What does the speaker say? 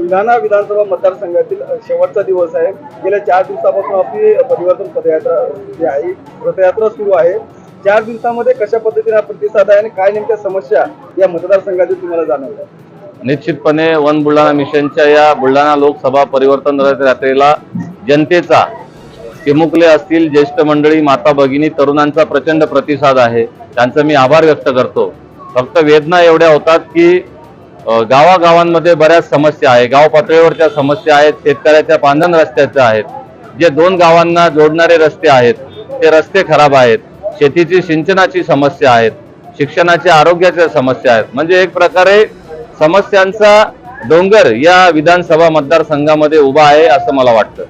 बुलढाणा विधानसभा मतदारसंघातील शेवटचा दिवस आहे. गेल्या चार दिवसापासून आपली परिवर्तन पदयात्रा जी आहे रथयात्रा सुरू आहे. चार दिवसामध्ये कशा पद्धतीने हा प्रतिसाद आहे आणि काय नेमक्या समस्या या मतदारसंघातील तुम्हाला जाणवल्या? निश्चितपणे वन बुलढाणा मिशनच्या या बुलढाणा लोकसभा परिवर्तन रथ यात्रेला जनतेचा चिमुकले असतील ज्येष्ठ मंडळी माता भगिनी तरुणांचा प्रचंड प्रतिसाद आहे. त्यांचा मी आभार व्यक्त करतो. फक्त वेदना एवढ्या होतात की गावागावांमध्ये बऱ्याच समस्या आहे गाव पातळीवरच्या समस्या आहेत शेतकऱ्याच्या पांधन रस्त्याच्या आहेत. जे दोन गावांना जोडणारे रस्ते आहेत ते रस्ते खराब आहेत. शेतीची सिंचनाची समस्या आहेत. शिक्षणाच्या आरोग्याच्या समस्या आहेत. म्हणजे एक प्रकारे समस्यांचा डोंगर या विधानसभा मतदारसंघामध्ये उभा आहे असं मला वाटतं.